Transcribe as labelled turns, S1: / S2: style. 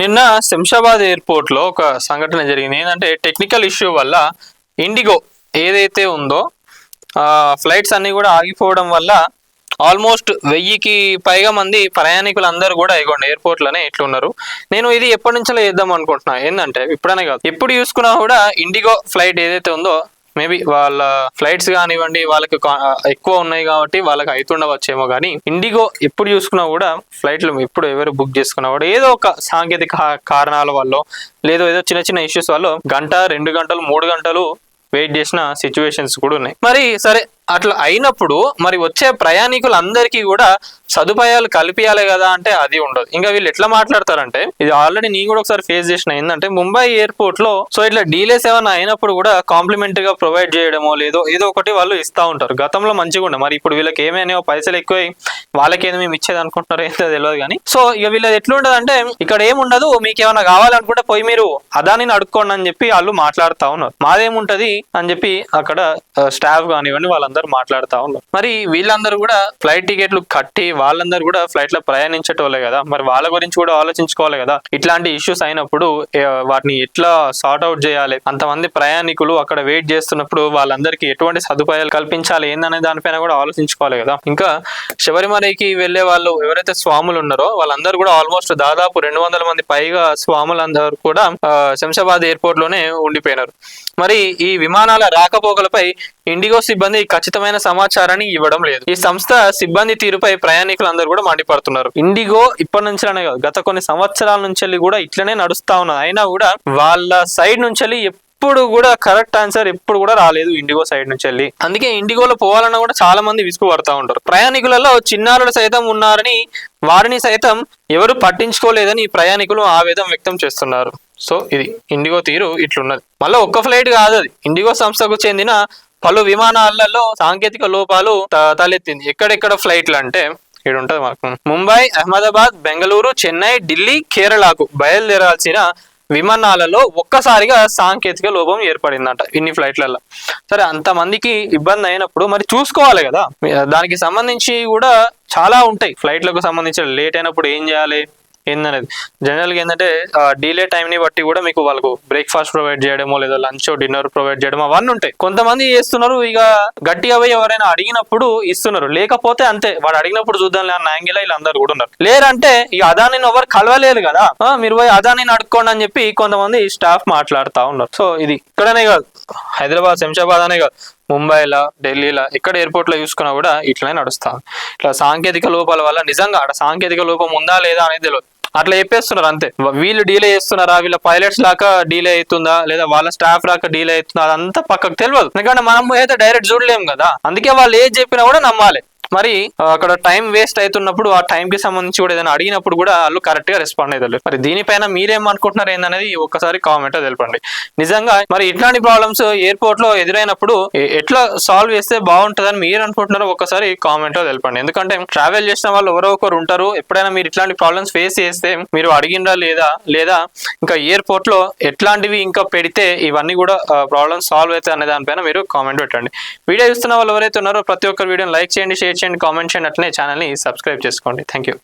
S1: నిన్న శంషాబాద్ ఎయిర్పోర్ట్లో ఒక సంఘటన జరిగింది. ఏంటంటే టెక్నికల్ ఇష్యూ వల్ల ఇండిగో ఏదైతే ఉందో ఫ్లైట్స్ అన్ని కూడా ఆగిపోవడం వల్ల ఆల్మోస్ట్ వెయ్యికి పైగా మంది ప్రయాణికులు అందరూ కూడా ఇగోండి ఎయిర్పోర్ట్లోనే ఇట్లున్నారు. నేను ఇది ఎప్పటి నుంచో చేద్దాం అనుకుంటున్నా. ఏంటంటే ఇప్పుడనే కాదు. ఎప్పుడు చూసుకున్నా కూడా ఇండిగో ఫ్లైట్ ఏదైతే ఉందో మేబీ వాళ్ళ ఫ్లైట్స్ కానివ్వండి వాళ్ళకి కా- ఎక్కువ ఉన్నాయి కాబట్టి వాళ్ళకి అవుతుండవచ్చేమో కానీ ఇండిగో ఎప్పుడు చూసుకున్నా కూడా ఫ్లైట్లు ఎప్పుడు ఎవరు బుక్ చేసుకున్నా కూడా ఏదో ఒక సాంకేతిక కారణాల వల్ల లేదో ఏదో చిన్న చిన్న ఇష్యూస్ వల్ల గంట రెండు గంటలు మూడు గంటలు వెయిట్ చేసిన సిచ్యువేషన్స్ కూడా ఉన్నాయి. మరి సరే అట్లా అయినప్పుడు మరి వచ్చే ప్రయాణికులందరికీ కూడా సదుపాయాలు కల్పించాలి కదా అంటే అది ఉండదు. ఇంకా వీళ్ళు ఎట్లా మాట్లాడతారంటే ఇది ఆల్రెడీ నేను కూడా ఒకసారి ఫేస్ చేసిన ఏంటంటే ముంబై ఎయిర్పోర్ట్లో సో ఇట్లా డీలేస్ ఏమైనా అయినప్పుడు కూడా కాంప్లిమెంటరీ గా ప్రొవైడ్ చేయడమో లేదో ఏదో ఒకటి వాళ్ళు ఇస్తా ఉంటారు. గతంలో మంచిగా ఉండే. మరి ఇప్పుడు వీళ్ళకి ఏమైనా పైసలు ఎక్కువ వాళ్ళకేదో మేము ఇచ్చేది అనుకుంటున్నారో ఏంటో తెలియదు కానీ. సో ఇక వీళ్ళది ఎట్లుంటది అంటే ఇక్కడ ఏముండదు మీకు ఏమైనా కావాలనుకుంటే పోయి మీరు అదానిని అడుక్కోండి అని చెప్పి వాళ్ళు మాట్లాడుతా ఉన్నారు. మాదేముంటది అని చెప్పి అక్కడ స్టాఫ్ కానివ్వండి వాళ్ళందరూ మాట్లాడుతా ఉన్నారు. మరి వీళ్ళందరూ కూడా ఫ్లైట్ టికెట్లు కట్టి వాళ్ళందరూ కూడా ఫ్లైట్లో ప్రయాణించేటోళ్ళే కదా? మరి వాళ్ళ గురించి కూడా ఆలోచించుకోవాలి కదా? ఇట్లాంటి ఇష్యూస్ అయినప్పుడు వాటిని ఎట్లా సార్ట్ అవుట్ చేయాలి? అంతమంది ప్రయాణికులు అక్కడ వెయిట్ చేస్తున్నప్పుడు వాళ్ళందరికీ ఎటువంటి సదుపాయాలు కల్పించాలి? ఏందనే దానిపైన కూడా ఆలోచించుకోవాలి కదా? ఇంకా శబరిమలకి వెళ్ళే వాళ్ళు ఎవరైతే స్వాములు ఉన్నారో వాళ్ళందరూ కూడా ఆల్మోస్ట్ దాదాపు రెండు వందల మంది పైగా స్వాములందరూ కూడా శంషాబాద్ ఎయిర్పోర్ట్లోనే ఉండిపోయినారు. మరి ఈ విమానాల రాకపోకలపై ఇండిగో సిబ్బంది ఖచ్చితమైన సమాచారాన్ని ఇవ్వడం లేదు. ఈ సంస్థ సిబ్బంది తీరుపై ప్రయాణికులందరూ కూడా మండిపడుతున్నారు. ఇండిగో ఇప్పటి నుంచి కాదు గత కొన్ని సంవత్సరాల నుంచి వెళ్ళి కూడా ఇట్లనే నడుస్తా ఉన్నది. అయినా కూడా వాళ్ళ సైడ్ నుంచి వెళ్ళి ఎప్పుడు కూడా కరెక్ట్ ఆన్సర్ ఎప్పుడు కూడా రాలేదు ఇండిగో సైడ్ నుంచి వెళ్ళి అందుకే ఇండిగోలో పోవాలన్నా కూడా చాలా మంది విసుగు పడతా ఉంటారు. ప్రయాణికులలో చిన్నారులు సైతం ఉన్నారని వారిని సైతం ఎవరు పట్టించుకోలేదని ప్రయాణికులు ఆవేదన వ్యక్తం చేస్తున్నారు. సో ఇది ఇండిగో తీరు ఇట్లున్నది. మళ్ళీ ఒక్క ఫ్లైట్ కాదు అది. ఇండిగో సంస్థకు చెందిన పలు విమానాలలో సాంకేతిక లోపాలు తలెత్తింది. ఎక్కడెక్కడ ఫ్లైట్లు అంటే ఇక్కడ మాకు ముంబై అహ్మదాబాద్ బెంగళూరు చెన్నై ఢిల్లీ కేరళకు బయలుదేరాల్సిన విమానాలలో ఒక్కసారిగా సాంకేతిక లోపం ఏర్పడిందంట ఇన్ని ఫ్లైట్లలో. సరే అంతమందికి ఇబ్బంది అయినప్పుడు మరి చూసుకోవాలి కదా. దానికి సంబంధించి కూడా చాలా ఉంటాయి. ఫ్లైట్లకు సంబంధించిన లేట్ అయినప్పుడు ఏం చేయాలి? ఏందనేది? జనరల్గా ఏంటంటే డీలే టైంని బట్టి కూడా మీకు వాళ్ళకు బ్రేక్ఫాస్ట్ ప్రొవైడ్ చేయడమో లేదా లంచ్ డిన్నర్ ప్రొవైడ్ చేయడం అవన్నీ ఉంటాయి. కొంతమంది చేస్తున్నారు ఇక గట్టిగా పోయి ఎవరైనా అడిగినప్పుడు ఇస్తున్నారు. లేకపోతే అంతే వాడు అడిగినప్పుడు చూద్దాం అన్న యాంగిల్ ఇలా అందరు కూడా ఉన్నారు. లేరంటే ఇక అదానిని ఎవరు కలవలేదు కదా. మీరు పోయి అదానిని అడుక్కోండి అని చెప్పి కొంతమంది స్టాఫ్ మాట్లాడుతూ ఉన్నారు. సో ఇది ఇక్కడనే కాదు. హైదరాబాద్ శంషాబాద్ అనే కాదు. ముంబైలో ఢిల్లీలో ఎక్కడ ఎయిర్పోర్ట్లో చూసుకున్నా కూడా ఇట్లనే నడుస్తాం ఇట్లా సాంకేతిక లోపాల వల్ల నిజంగా అక్కడ సాంకేతిక లోపం ఉందా లేదా అనేది తెలియదు అట్లా చెప్పేస్తున్నారు అంతే. వీళ్ళు డీలే చేస్తున్నారా? వీళ్ళ పైలట్స్ లాగా డీలే అవుతుందా? లేదా వాళ్ళ స్టాఫ్ లాగా డీలే అవుతుందా అదంతా పక్కకు తెలియదు ఎందుకంటే మనం అయితే డైరెక్ట్ చూడలేము కదా. అందుకే వాళ్ళు ఏది చెప్పినా కూడా నమ్మాలి. మరి అక్కడ టైం వేస్ట్ అవుతున్నప్పుడు ఆ టైం కి సంబంధించి కూడా ఏదైనా అడిగినప్పుడు కూడా వాళ్ళు కరెక్ట్గా రెస్పాండ్ అవుతారు మరి దీనిపైన మీరేమనుకుంటున్నారు ఏందనేది ఒక్కసారి కామెంట్ తెలపండి. నిజంగా మరి ఇట్లాంటి ప్రాబ్లమ్స్ ఎయిర్పోర్ట్లో ఎదురైనప్పుడు ఎట్లా సాల్వ్ చేస్తే బాగుంటుందని మీరు అనుకుంటున్నారో ఒక్కసారి కామెంట్లో తెలపండి. ఎందుకంటే ట్రావెల్ చేసిన వాళ్ళు ఎవరో ఒకరు ఉంటారు. ఎప్పుడైనా మీరు ఇట్లాంటి ప్రాబ్లమ్స్ ఫేస్ చేస్తే మీరు అడిగినరా లేదా లేదా ఇంకా ఎయిర్పోర్ట్లో ఎట్లాంటివి ఇంకా పెడితే ఇవన్నీ కూడా ప్రాబ్లమ్స్ సాల్వ్ అవుతాయి అనే దానిపైన మీరు కామెంట్ పెట్టండి. వీడియో చూస్తున్న వాళ్ళు ఎవరైతే ఉన్నారో ప్రతి ఒక్కరు వీడియోని లైక్ చేయండి షేర్ చేయండి కామెంట్ చేయండి అట్లనే ఛానల్ని సబ్స్క్రైబ్ చేసుకోండి. Thank you